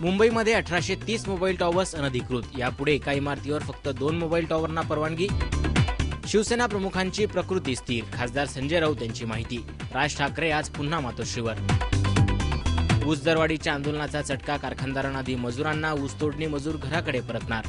मुंबईमध्ये अठराशे तीस मोबाईल टॉवर्स अनधिकृत. यापुढे एका इमारतीवर फक्त दोन मोबाईल टॉवरना परवानगी. शिवसेना प्रमुखांची प्रकृती स्थिर. खासदार संजय राऊत यांची माहिती. राज ठाकरे आज पुन्हा मातोश्रीवर. ऊस दरवाढीच्या आंदोलनाचा चटका कारखानदारांना दी मजुरांना. ऊसतोडणी मजूर घराकडे परतणार.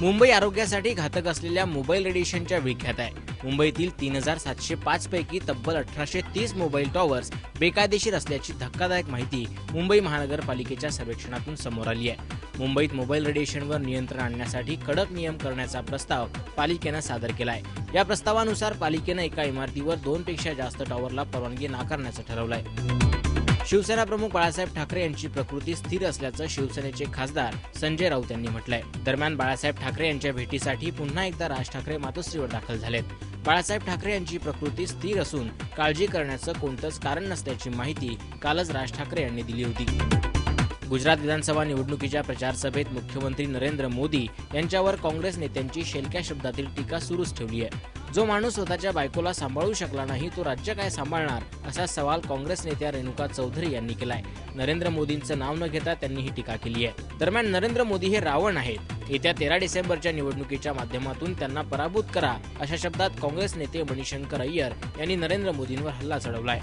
मुंबई आरोग्यासाठी घातक असलेल्या मोबाईल रेडिएशनच्या विख्यात आहे. मुंबईतील तीन हजार सातशे पाच पैकी तब्बल अठराशे तीस मोबाईल टॉवर्स बेकायदेशीर असल्याची धक्कादायक माहिती मुंबई महानगरपालिकेच्या सर्वेक्षणातून समोर आली आहे. मुंबईत मोबाईल रेडिएशनवर नियंत्रण आणण्यासाठी कडक नियम करण्याचा प्रस्ताव पालिकेनं सादर केलाय. या प्रस्तावानुसार पालिकेनं एका इमारतीवर दोनपेक्षा जास्त टॉवरला परवानगी नाकारण्याचं ठरवलंय. शिवसेना प्रमुख बाळासाहेब ठाकरे यांची प्रकृती स्थिर असल्याचं शिवसेनेचे खासदार संजय राऊत यांनी म्हटलंय. दरम्यान बाळासाहेब ठाकरे यांच्या भेटीसाठी पुन्हा एकदा राज ठाकरे मातोश्रीवर दाखल झालेत. बाळासाहेब ठाकरे यांची प्रकृती स्थिर असून काळजी करण्याचं कोणतंच कारण नसल्याची माहिती कालच राज ठाकरे यांनी दिली होती. गुजरात विधानसभा निवडणुकीच्या प्रचार सभेत मुख्यमंत्री नरेंद्र मोदी यांच्यावर काँग्रेस नेत्यांची शेलक्या शब्दातील टीका सुरूच ठेवली आहे. जो माणूस स्वतःच्या बायकोला सांभाळू शकला नाही तो राज्य काय सांभाळणार असा सवाल काँग्रेस नेत्या रेणुका चौधरी यांनी केलाय. नरेंद्र मोदींचं नाव न घेता त्यांनी ही टीका केली आहे. दरम्यान नरेंद्र मोदी हे रावण आहेत. येत्या तेरा डिसेंबरच्या निवडणुकीच्या माध्यमातून त्यांना पराभूत करा अशा शब्दात काँग्रेस नेते मणिशंकर अय्यर यांनी नरेंद्र मोदींवर हल्ला चढवलाय.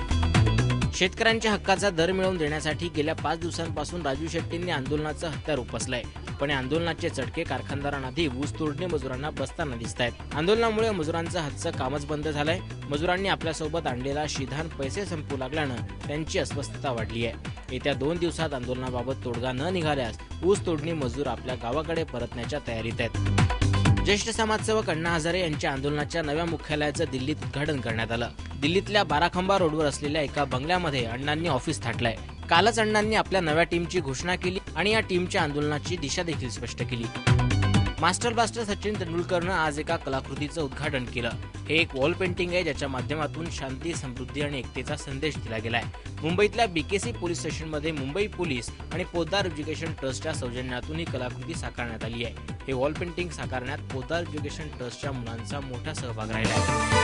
शेतकऱ्यांच्या हक्काचा दर मिळवून देण्यासाठी गेल्या पाच दिवसांपासून राजू शेट्टींनी आंदोलनाचं हत्यार उपसलंय. पण या आंदोलनाचे चटके कारखानदारांआधी ऊस तोडणी मजुरांना बसताना दिसत आहेत आंदोलनामुळे मजुरांचं हातचं कामच बंद झालंय. मजुरांनी आपल्यासोबत आणलेला शिधान पैसे संपू लागल्यानं त्यांची अस्वस्थता वाढली आहे येत्या दोन दिवसात आंदोलनाबाबत तोडगा न निघाल्यास ऊस तोडणी मजूर आपल्या गावाकडे परतण्याच्या तयारीत आहेत. ज्येष्ठ समाजसेवक अण्णा हजारे यांच्या आंदोलनाच्या नव्या मुख्यालयाचं दिल्लीत उद्घाटन करण्यात आलं. दिल्लीतल्या बाराखंबा रोडवर असलेल्या एका बंगल्यामध्ये अण्णांनी ऑफिस थाटलंय. कालच अण्णांनी आपल्या नव्या टीमची घोषणा केली आणि या टीमच्या आंदोलनाची दिशा देखील स्पष्ट केली. मास्टर ब्लास्टर सचिन तेंडुलकरनं आज एका कलाकृतीचं उद्घाटन केलं. हे एक वॉल पेंटिंग आहे ज्याच्या माध्यमातून शांती समृद्धी आणि एकतेचा संदेश दिला गेलाय. मुंबईतल्या बीकेसी पोलीस स्टेशनमध्ये मुंबई पोलीस आणि पोद्दार एज्युकेशन ट्रस्टच्या सौजन्यातून ही कलाकृती साकारण्यात आली आहे. हे वॉल पेंटिंग साकारण्यात पोद्दार एज्युकेशन ट्रस्टच्या मुलांचा मोठा सहभाग राहिला आहे.